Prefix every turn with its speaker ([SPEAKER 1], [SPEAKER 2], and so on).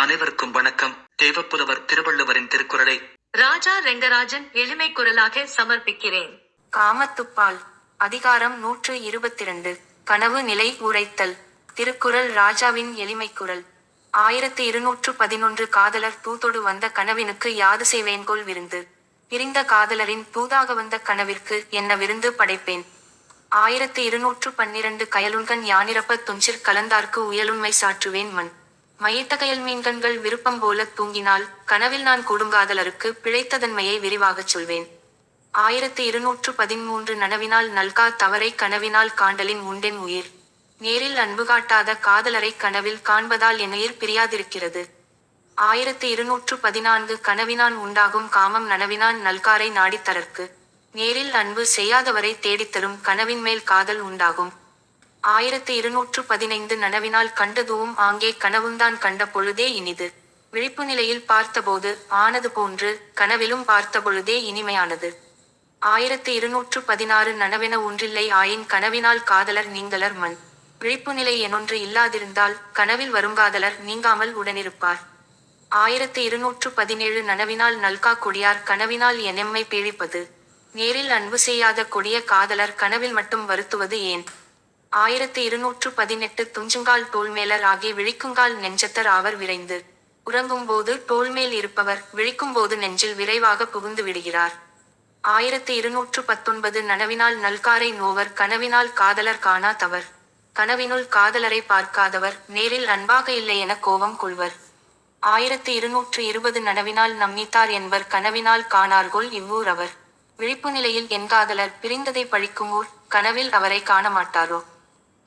[SPEAKER 1] அனைவருக்கும் வணக்கம். தேவப்புலவர் திருவள்ளுவரின் திருக்குறளை
[SPEAKER 2] ராஜா ரெங்கராஜன் எளிமை குரலாக சமர்ப்பிக்கிறேன்.
[SPEAKER 3] காமத்துப்பால் அதிகாரம் நூற்று இருபத்திரண்டு கனவு நிலை உரைத்தல் திருக்குறள் ராஜாவின் எளிமை குரல். ஆயிரத்து இருநூற்று பதினொன்று காதலர் தூதொடு வந்த கனவினுக்கு யாது செய்வேன்கொள் விருந்து? பிரிந்த காதலரின் தூதாக வந்த கனவிற்கு என்ன விருந்து படைப்பேன்? ஆயிரத்து இருநூற்று பன்னிரண்டு கயலுண்கண் யானிரப்ப துஞ்சிற் கலந்தார்க்கு உயலுண்மை சாற்றுவேன் மண். மையத்தகையல் மீன்கண்கள் விருப்பம் போல தூங்கினால் கனவில் நான் கொடுங்காதலருக்கு பிழைத்ததன்மையை விரிவாகச் சொல்வேன். ஆயிரத்து இருநூற்று பதிமூன்று நனவினால் நல்கா தவறை கனவினால் காண்டலின் உண்டென் உயிர். நேரில் அன்பு காட்டாத காதலரை கனவில் காண்பதால் என் உயிர் பிரியாதிருக்கிறது. ஆயிரத்து இருநூற்று பதினான்கு கனவினான் உண்டாகும் காமம் நனவினான் நல்காரை நாடித்தரற்கு. நேரில் அன்பு செய்யாதவரை தேடித்தரும் கனவின் மேல் காதல் உண்டாகும். ஆயிரத்து இருநூற்று பதினைந்து நனவினால் கண்டதுவும் ஆங்கே கனவுந்தான் கண்ட பொழுதே இனிது. விழிப்பு நிலையில் பார்த்தபோது ஆனது போன்று கனவிலும் பார்த்த பொழுதே இனிமையானது. ஆயிரத்து இருநூற்று பதினாறு நனவென ஒன்றில்லை ஆயின் கனவினால் காதலர் நீங்களர் மண். விழிப்பு நிலை எனொன்று இல்லாதிருந்தால் கனவில் வருங்காதலர் நீங்காமல் உடனிருப்பார். ஆயிரத்து இருநூற்று பதினேழு நனவினால் நல்கா கொடியார் கனவினால் எண்ணெம்மை பீழிப்பது. நேரில் அன்பு செய்யாத கொடிய காதலர் கனவில் மட்டும் வருத்துவது ஏன்? ஆயிரத்து இருநூற்று பதினெட்டு துஞ்சுங்கால் தோல்மேலர் ஆகிய விழிக்குங்கால் நெஞ்சத்தர் ஆவர் விரைந்து. உறங்கும்போது தோல்மேல் இருப்பவர் விழிக்கும்போது நெஞ்சில் விரைவாக புகுந்து விடுகிறார். ஆயிரத்து இருநூற்று பத்தொன்பது நனவினால் நல்காரை நோவர் கனவினால் காதலர் காணா தவர். கனவினுள் காதலரை பார்க்காதவர் நேரில் அன்பாக இல்லை என கோபம் கொள்வர். ஆயிரத்து இருநூற்று இருபது நனவினால் நம்மித்தார் என்பர் கனவினால் காணார்கொள் இவ்வூர் அவர் விழிப்பு நிலையில் என் காதலர் பிரிந்ததை பழிக்கும் ஊர் கனவில் அவரை காண மாட்டாரோ